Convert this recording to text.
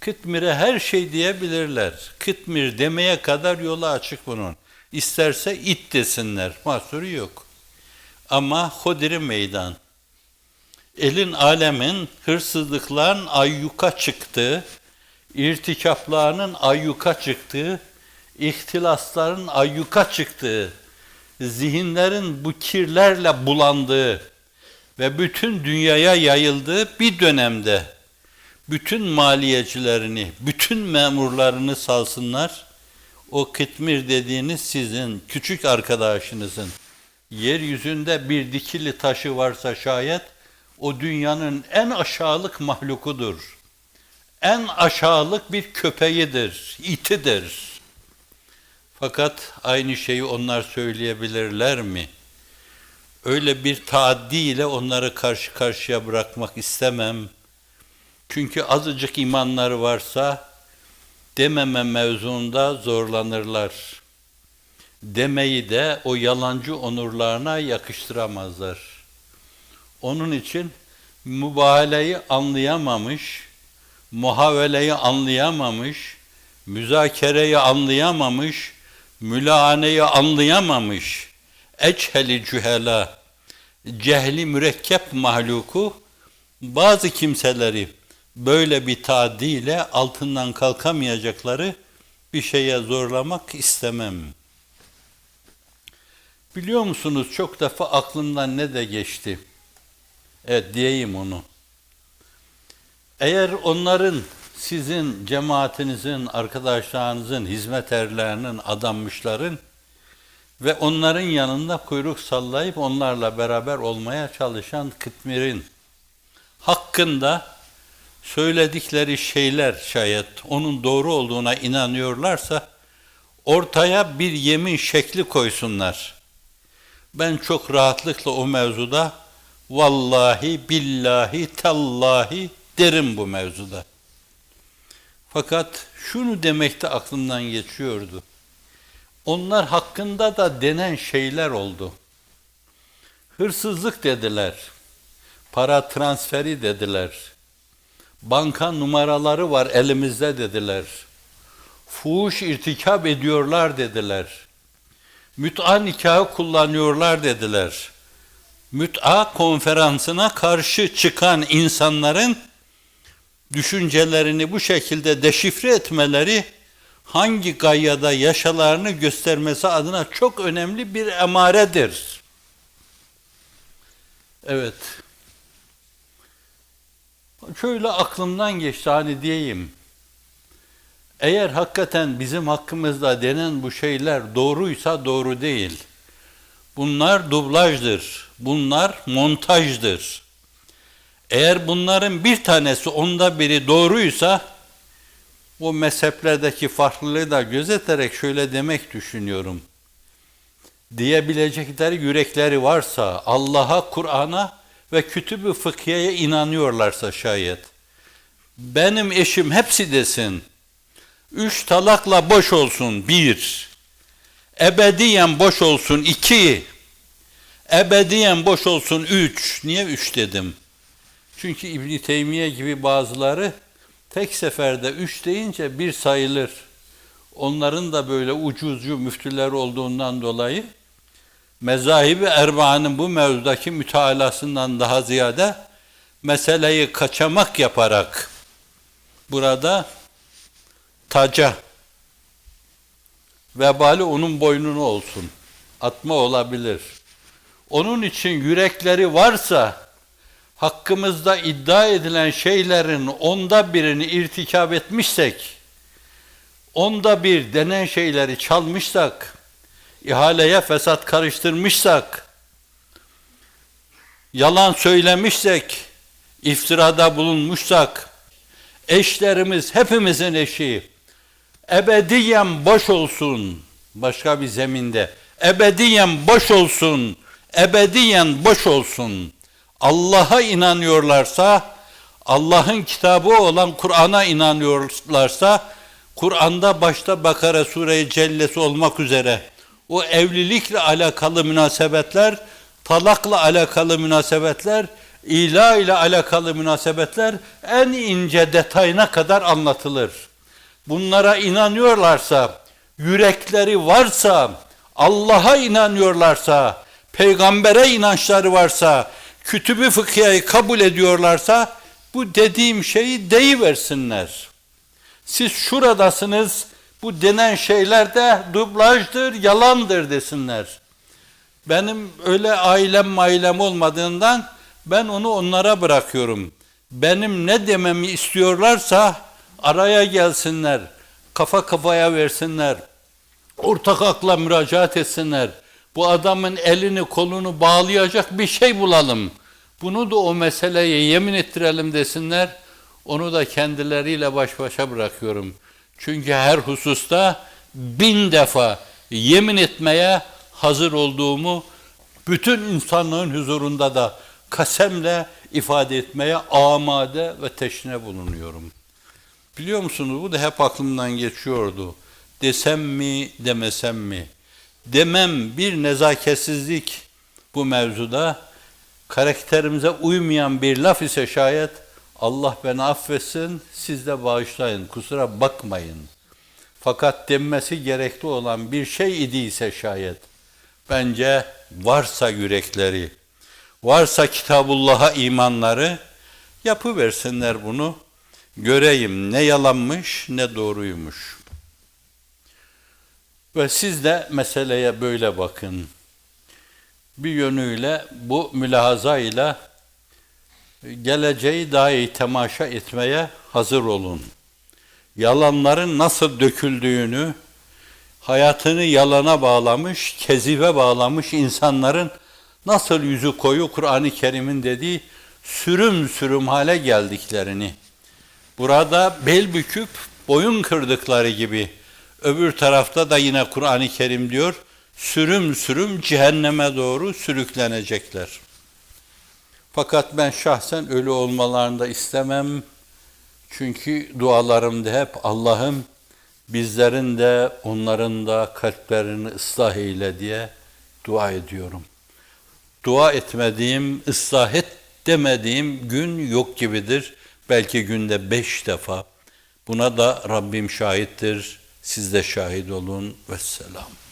Kıtmir'e her şey diyebilirler. Kıtmir demeye kadar yolu açık bunun. İsterse it desinler, mahsuru yok. Ama Hodri meydan. Elin alemin hırsızlıkların ayyuka çıktığı, irtikaplarının ayyuka çıktığı, ihtilasların ayyuka çıktığı, zihinlerin bu kirlerle bulandığı ve bütün dünyaya yayıldığı bir dönemde bütün maliyecilerini, bütün memurlarını salsınlar. O kıtmir dediğiniz sizin küçük arkadaşınızın yeryüzünde bir dikili taşı varsa şayet o dünyanın en aşağılık mahlukudur. En aşağılık bir köpeğidir, itidir. Fakat aynı şeyi onlar söyleyebilirler mi? Öyle bir taaddi ile onları karşı karşıya bırakmak istemem. Çünkü azıcık imanları varsa dememe mevzuunda zorlanırlar. Demeyi de o yalancı onurlarına yakıştıramazlar. Onun için mübahaleyi anlayamamış, muhaveleyi anlayamamış, müzakereyi anlayamamış, mülahaneyi anlayamamış, eçheli cühela, cehli mürekkep mahluku, bazı kimseleri böyle bir taadiyle altından kalkamayacakları bir şeye zorlamak istemem. Biliyor musunuz çok defa aklımdan ne de geçti. Evet diyeyim onu. Eğer onların sizin cemaatinizin, arkadaşlarınızın, hizmet erlerinin, adanmışların ve onların yanında kuyruk sallayıp onlarla beraber olmaya çalışan kıtmirin hakkında söyledikleri şeyler şayet onun doğru olduğuna inanıyorlarsa ortaya bir yemin şekli koysunlar. Ben çok rahatlıkla o mevzuda vallahi billahi tallahi derim bu mevzuda. Fakat şunu demekte aklımdan geçiyordu. Onlar hakkında da denen şeyler oldu. Hırsızlık dediler. Para transferi dediler. Banka numaraları var elimizde dediler. Fuhuş irtikap ediyorlar dediler. Müt'a nikahı kullanıyorlar dediler. Müt'a konferansına karşı çıkan insanların düşüncelerini bu şekilde deşifre etmeleri hangi gayyada yaşalarını göstermesi adına çok önemli bir emaredir. Evet. Şöyle aklımdan geçti hani diyeyim. Eğer hakikaten bizim hakkımızda denen bu şeyler doğruysa doğru değil. Bunlar dublajdır. Bunlar montajdır. Eğer bunların bir tanesi onda biri doğruysa o mezheplerdeki farklılığı da gözeterek şöyle demek düşünüyorum. Diyebilecekleri yürekleri varsa Allah'a, Kur'an'a ve kütüb-ü fıkhiyeye inanıyorlarsa şayet. Benim eşim hepsi desin. Üç talakla boş olsun bir. Ebediyen boş olsun iki. Ebediyen boş olsun üç. Niye üç dedim? Çünkü İbn Teymiye gibi bazıları tek seferde üç deyince bir sayılır. Onların da böyle ucuzcu müftüler olduğundan dolayı mezahibi erbaanın bu mevzudaki mütealasından daha ziyade meseleyi kaçamak yaparak burada taca vebali onun boynuna olsun. Atma olabilir. Onun için yürekleri varsa hakkımızda iddia edilen şeylerin onda birini irtikap etmişsek, onda bir denen şeyleri çalmışsak, ihaleye fesat karıştırmışsak, yalan söylemişsek, iftirada bulunmuşsak, eşlerimiz hepimizin eşi, ebediyen boş olsun, başka bir zeminde, ebediyen boş olsun, ebediyen boş olsun. Allah'a inanıyorlarsa, Allah'ın kitabı olan Kur'an'a inanıyorlarsa, Kur'an'da başta Bakara Sure-i Cellesi olmak üzere o evlilikle alakalı münasebetler, talakla alakalı münasebetler, ilah ile alakalı münasebetler en ince detayına kadar anlatılır. Bunlara inanıyorlarsa, yürekleri varsa, Allah'a inanıyorlarsa, peygambere inançları varsa, kütübü fıkhiyayı kabul ediyorlarsa bu dediğim şeyi deyiversinler. Siz şuradasınız, bu denen şeyler de dublajdır, yalandır desinler. Benim öyle ailem mailem olmadığından ben onu onlara bırakıyorum. Benim ne dememi istiyorlarsa araya gelsinler, kafa kafaya versinler, ortak akla müracaat etsinler. Bu adamın elini kolunu bağlayacak bir şey bulalım. Bunu da o meseleye yemin ettirelim desinler. Onu da kendileriyle baş başa bırakıyorum. Çünkü her hususta bin defa yemin etmeye hazır olduğumu bütün insanlığın huzurunda da kasemle ifade etmeye amade ve teşne bulunuyorum. Biliyor musunuz bu da hep aklımdan geçiyordu. Desem mi demesem mi? Demem bir nezaketsizlik bu mevzuda karakterimize uymayan bir laf ise şayet Allah beni affetsin siz de bağışlayın kusura bakmayın. Fakat denmesi gerekli olan bir şey idiyse şayet bence varsa yürekleri, varsa Kitabullah'a imanları yapıversinler bunu. Göreyim ne yalanmış ne doğruymuş. Ve siz de meseleye böyle bakın. Bir yönüyle bu mülahaza ile geleceği daha iyi temaşa etmeye hazır olun. Yalanların nasıl döküldüğünü, hayatını yalana bağlamış, kezibe bağlamış insanların nasıl yüzü koyu Kur'an-ı Kerim'in dediği sürüm sürüm hale geldiklerini, burada bel büküp boyun kırdıkları gibi öbür tarafta da yine Kur'an-ı Kerim diyor, sürüm sürüm cehenneme doğru sürüklenecekler. Fakat ben şahsen ölü olmalarını da istemem. Çünkü dualarımda hep Allah'ım bizlerin de onların da kalplerini ıslah eyle diye dua ediyorum. Dua etmediğim, ıslah et demediğim gün yok gibidir. Belki günde beş defa. Buna da Rabbim şahittir. Siz de şahit olun. Vesselam.